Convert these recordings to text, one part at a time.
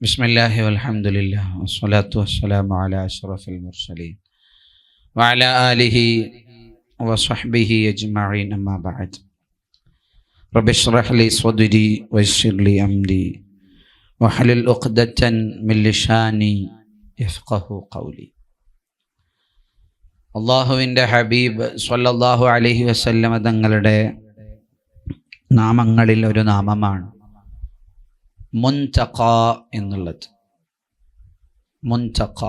بسم الله والحمد لله والصلاة والسلام على أشرف المرسلين وعلى آله وصحبه أجمعين أما بعد رب اشرح لي صدري ويسر لي أمري وحلل عقدة من لساني يفقه قولي അള്ളാഹുവിൻ്റെ ഹബീബ് സ്വല്ലല്ലാഹു അലൈഹി വസല്ലമ തങ്ങളുടെ നാമങ്ങളിൽ ഒരു നാമമാണ് മുൻതഖ എന്നുള്ളത്. മുൻചക്ക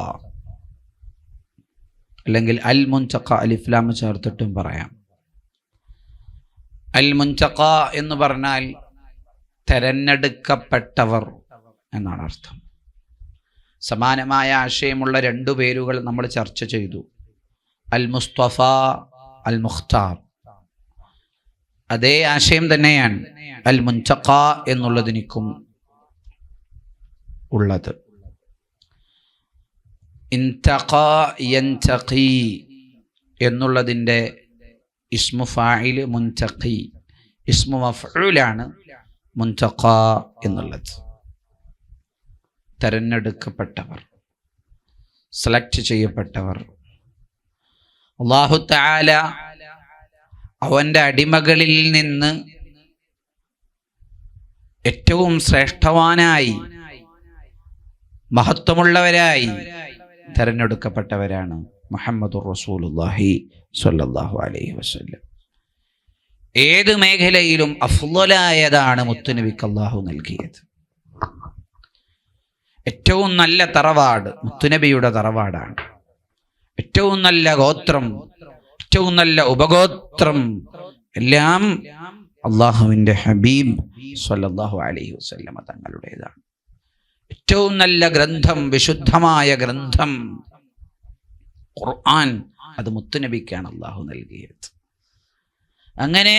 അല്ലെങ്കിൽ അൽ മുൻതഖ അലിഫ്ലാം ചേർത്തിട്ടും പറയാം. അൽ മുൻചക്ക എന്ന് പറഞ്ഞാൽ തെരഞ്ഞെടുക്കപ്പെട്ടവർ എന്നാണ് അർത്ഥം. സമാനമായ ആശയമുള്ള രണ്ടു പേരുകൾ നമ്മൾ ചർച്ച ചെയ്തു. അൽ മുസ്തഫ അൽ മുഖ്താർ. അതേ ആശയം തന്നെയാണ് അൽ മുൻചക്ക എന്നുള്ളതിനിക്കും ഉള്ളത്. എന്നുള്ളതിന്റെ ഇസ്മു ഫായിൽ മുൻതഖി. ഇസ്മു മഫൂലാണ് മുൻതഖ എന്നുള്ളത്. തെരഞ്ഞെടുക്കപ്പെട്ടവർ സെലക്ട് ചെയ്യപ്പെട്ടവർ. അള്ളാഹു താല അവന്റെ അടിമകളിൽ നിന്ന് ഏറ്റവും ശ്രേഷ്ഠവാനായി മഹത്വമുള്ളവരായി തെരഞ്ഞെടുക്കപ്പെട്ടവരാണ് മുഹമ്മദ് റസൂലുല്ലാഹി സ്വല്ലല്ലാഹു അലൈഹി വസല്ലം. ഏത് മേഖലയിലും അഫ്ലായതാണ് മുത്തുനബിക്ക് അള്ളാഹു നൽകിയത്. ഏറ്റവും നല്ല തറവാട് മുത്തുനബിയുടെ തറവാടാണ്. ഏറ്റവും നല്ല ഗോത്രം ഏറ്റവും നല്ല ഉപഗോത്രം എല്ലാം അള്ളാഹുവിന്റെ ഹബീബ് സല്ലാഹു അലൈഹി വസല്ലമ തങ്ങളുടേതാണ്. ഏറ്റവും നല്ല ഗ്രന്ഥം വിശുദ്ധമായ ഗ്രന്ഥം. ഖുർആൻ അത് മുത്തുനബിക്കാണ് അള്ളാഹു നൽകിയത്. അങ്ങനെ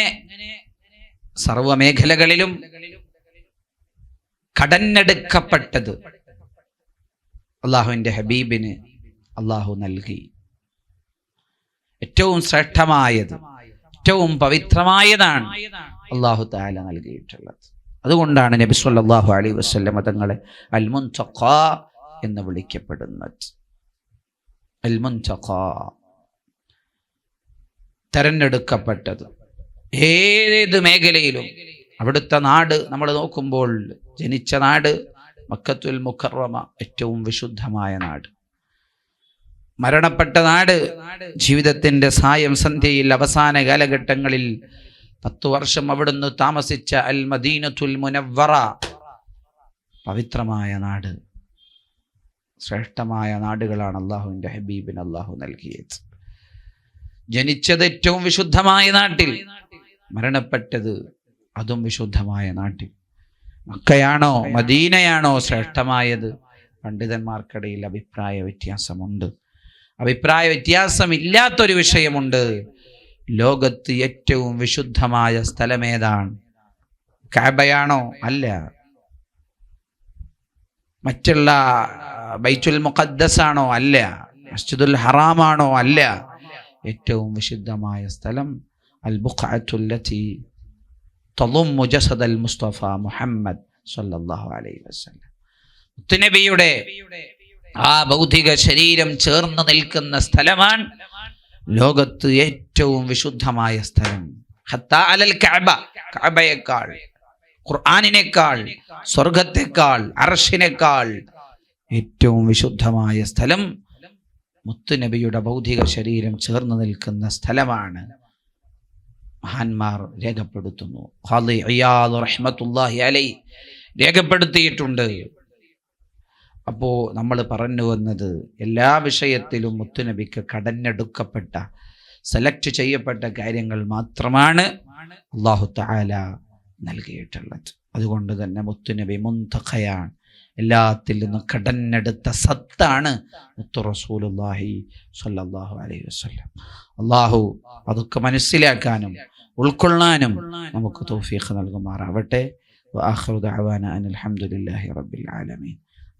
സർവമേഖലകളിലും കടന്നെടുക്കപ്പെട്ടത് അള്ളാഹുവിന്റെ ഹബീബിന് അള്ളാഹു നൽകി. ഏറ്റവും ശ്രേഷ്ഠമായത് ഏറ്റവും പവിത്രമായതാണ് അള്ളാഹു താല നൽകിയിട്ടുള്ളത്. അതുകൊണ്ടാണ് നബി സല്ലല്ലാഹു അലൈഹി വസല്ലം തങ്ങളെ അൽമുൻതഖ എന്ന് വിളിക്കപ്പെടുന്നത്. അൽമുൻതഖ. തെരഞ്ഞെടുക്കപ്പെട്ടത്. ഏത് മേഖലയിലും അവിടുത്തെ നാട് നമ്മൾ നോക്കുമ്പോൾ ജനിച്ച നാട് മക്കത്തുൽ മുക്കറമ ഏറ്റവും വിശുദ്ധമായ നാട്. മരണപ്പെട്ട നാട് ജീവിതത്തിന്റെ സായം സന്ധ്യയിൽ അവസാന കാലഘട്ടങ്ങളിൽ പത്തു വർഷം അവിടുന്ന് താമസിച്ച അൽ മദീനത്തുൽ മുനവറ പവിത്രമായ നാട്. ശ്രേഷ്ഠമായ നാടുകളാണ് അള്ളാഹുവിന്റെ ഹബീബിന് അള്ളാഹു നൽകിയത്. ജനിച്ചത് ഏറ്റവും വിശുദ്ധമായ നാട്ടിൽ. മരണപ്പെട്ടത് അതും വിശുദ്ധമായ നാട്ടിൽ. മക്കയാണോ മദീനയാണോ ശ്രേഷ്ഠമായത്? പണ്ഡിതന്മാർക്കിടയിൽ അഭിപ്രായ വ്യത്യാസമുണ്ട്. അഭിപ്രായ വ്യത്യാസമില്ലാത്തൊരു വിഷയമുണ്ട്. ലോകത്ത് ഏറ്റവും വിശുദ്ധമായ സ്ഥലമേതാണ്? കാബയാണോ? അല്ല. മറ്റുള്ള ബൈത്തുൽ മുഖദ്ദസ് ആണോ അല്ല. മസ്ജിദുൽ ഹറാമാണോ? അല്ല. ഏറ്റവും വിശുദ്ധമായ സ്ഥലം അൽ ബുഖാത്തുല്ലത്തി തളുമ്മു ജസദൽ മുസ്തഫ മുഹമ്മദ് സല്ലല്ലാഹു അലൈഹി വസല്ലം. മുത്തുനബിയുടെ ആ ഭൗതിക ശരീരം ചേർന്ന് നിൽക്കുന്ന സ്ഥലമാണ് ലോകത്ത് ഏറ്റവും വിശുദ്ധമായ സ്ഥലം. അലൽ കഅബ കഅബയേക്കാൾ ഖുർആനിനേക്കാൾ സ്വർഗത്തെക്കാൾ അർഷിനേക്കാൾ ഏറ്റവും വിശുദ്ധമായ സ്ഥലം മുത്തുനബിയുടെ ഭൗതിക ശരീരം ചേർന്ന് നിൽക്കുന്ന സ്ഥലമാണ്. മഹാന്മാർ രേഖപ്പെടുത്തുന്നു. ഖാദി റഹ്മത്തുല്ലാഹി അലൈ രേഖപ്പെടുത്തിയിട്ടുണ്ട്. അപ്പോൾ നമ്മൾ പറഞ്ഞു വന്നത് എല്ലാ വിഷയത്തിലും മുത്തുനബിക്ക് കടഞ്ഞെടുക്കപ്പെട്ട സെലക്ട് ചെയ്യപ്പെട്ട കാര്യങ്ങൾ മാത്രമാണ് അള്ളാഹു താല നൽകിയിട്ടുള്ളത്. അതുകൊണ്ട് തന്നെ മുത്തുനബി മുന്തഖയാണ് എല്ലാത്തിൽ നിന്നും കടന്നെടുത്ത സത്താണ് മുത്തു റസൂലുല്ലാഹി സല്ലാഹു അലൈഹി വസ്ലം അള്ളാഹു അതൊക്കെ മനസ്സിലാക്കാനും ഉൾക്കൊള്ളാനും നമുക്ക് തോഫീഖ് നൽകുമാറാവട്ടെ. അലഹമുല്ലാഹി അനിൽഹമുല്ലാഹി റബ്ബിൽ ആലമീൻ.